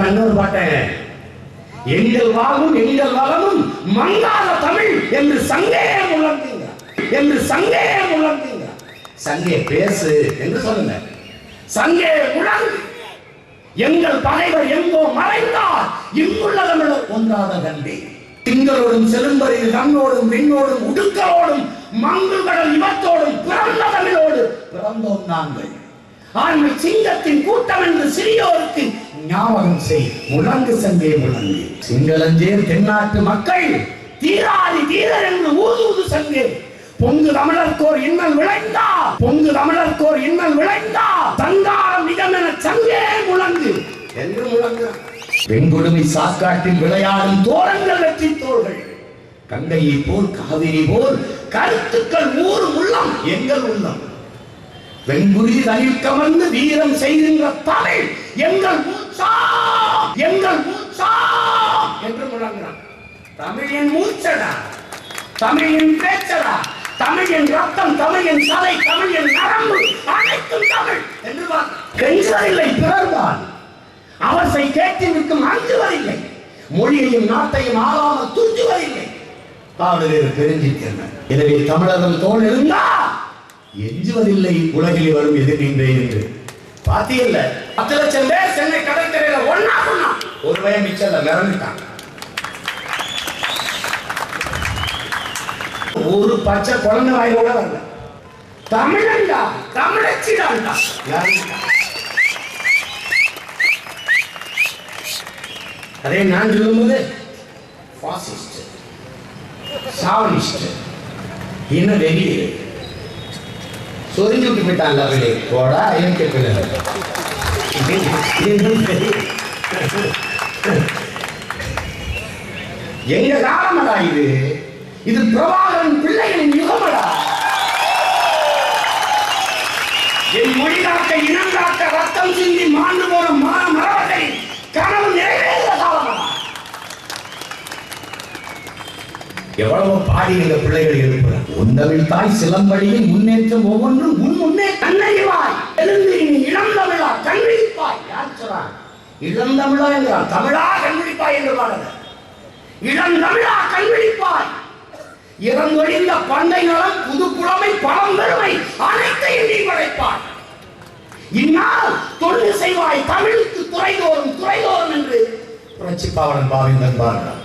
நான் இன்னொரு பாட்டேன் எங்கள் வாழும் எங்கள் வளமும் மங்காத தமிழ் என்று சங்கே உழந்தீங்க என்று சங்கே உழந்தீங்க சங்கே பேசு என்று சொல்லுங்க. சங்கே உழந்து எங்கள் தலைவர் எங்கோ மறைந்தார். இங்குள்ள தமிழர் ஒன்றாத கண்டே. திங்களோடும் செலும்பரில் கண்ணோடும் விண்ணோடும் உடுக்களோடும் மங்கு கடல் இவத்தோடும் பிறந்த தமிழோடு பிறந்தோம் நாங்கள். ஆண்மை சிங்கத்தின் கூட்டம் என்று சிறியோருக்கு ஞாபகம் செய். முழங்கு சங்கே முழங்கு. சிங்களஞ்சேர் தென்னாட்டு மக்கள் தீராதி தீரர் என்று ஊதுவது சங்கே பொங்கு தமிழர்க்கோர் இன்னல் விளைந்தா பொங்கு தமிழர்க்கோர் இன்னல் விளைந்தா தங்காரம் நிகமென சங்கே முழங்கு. என்று முழங்கு. வெண்குடுமி சாக்காட்டில் விளையாடும் தோரங்கள் வெற்றி தோள்கள். கங்கையை போல் காவிரி போல் கருத்துக்கள் ஊர் உள்ளம் எங்கள் உள்ளம். வெண்புரி தனில் கமர்ந்து வீரம் செய்கின்ற தலை எங்கள் மூச்சா எங்கள் மூச்சா என்று முழங்குறான். தமிழின் மூச்சடா தமிழின் பேச்சடா தமிழின் ரத்தம் தமிழின் சதை தமிழின் நரம்பு அனைத்தும் தமிழ் என்று கெஞ்சதில்லை பிறர்தான். அவசை கேட்டு நிற்கும் அஞ்சுவதில்லை. மொழியையும் நாட்டையும் ஆளாமல் துஞ்சுவதில்லை. பாடலில் தெரிஞ்சிருக்கிறேன் எனவே தமிழர்கள் தோல் இருந்தால் எஞ்சுவதில்லை உலகில் வரும் எதிர்கின்றேன் என்று. பாத்தியல்ல பத்து லட்சம் பேர் சென்னை கடற்கரையில ஒன்னா சொன்னா. ஒரு பயம் மிச்சம் மிரண்டுட்டான். ஒரு பச்சை குழந்தை வாயிலோட வரல. தமிழண்டா தமிழச்சிடாண்டா அதே நான் சொல்லும்போது பாசிஸ்ட் சாவனிஸ்ட் என்ன வெளியே. சொரிஞ்சு விட்டு போயிட்டான் அவளே போடா ஏன் கேட்கல? எங்க காலமடா இது? இது பிரபாகரன் பிள்ளைகளின் யுகமடா? என் மொழிதான் எவ்வளவு பாடி பிள்ளைகள் இருக்கிறார் உந்தமிழ் தாய் சிலம்படியின் முன்னேற்றம் ஒவ்வொன்றும் உன் முன்னே கண்ணறிவாய். எழுந்து நீ இளந்தமிழா கண்விழிப்பாய். யார் சொல்றார் இளந்தமிழா என்கிறார் தமிழா கண்விழிப்பாய் என்று பாடுகிறார் இளந்தமிழா கண்விழிப்பாய். இறந்தொழிந்த பண்டை நலம் புது புலமை பழம்பெருமை அனைத்தையும் நீ படைப்பாய். இன்னால் தொண்டு செய்வாய் தமிழுக்கு துறைதோறும் துறைதோறும் என்று புரட்சி பாவலன் பாவிந்தன் பாடுகிறார்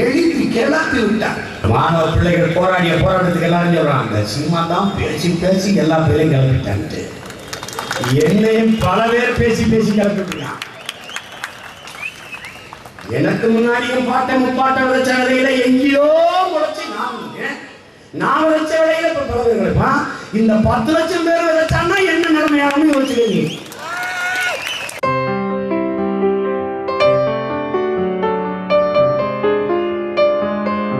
எழுதி கிளப்பி விட்டார். மாணவ பிள்ளைகள் போராடிய போராட்டத்துக்கு எல்லாரும் சொல்றாங்க. சினிமா தான் பேசி பேசி எல்லா பிள்ளையும் கிளப்பிட்டான்ட்டு என்னையும் பல பேர் பேசி பேசி கிளப்பிட்டான் எனக்கு முன்னாடியும் பாட்டை முப்பாட்டை விளைச்ச வேலையில எங்கேயோ முளைச்சு நான் நான் விளைச்ச வேலையில இப்ப பல பேர் இந்த பத்து லட்சம் பேர் விதைச்சான்னா என்ன நிலைமையாகும்னு யோசிக்கிறீங்க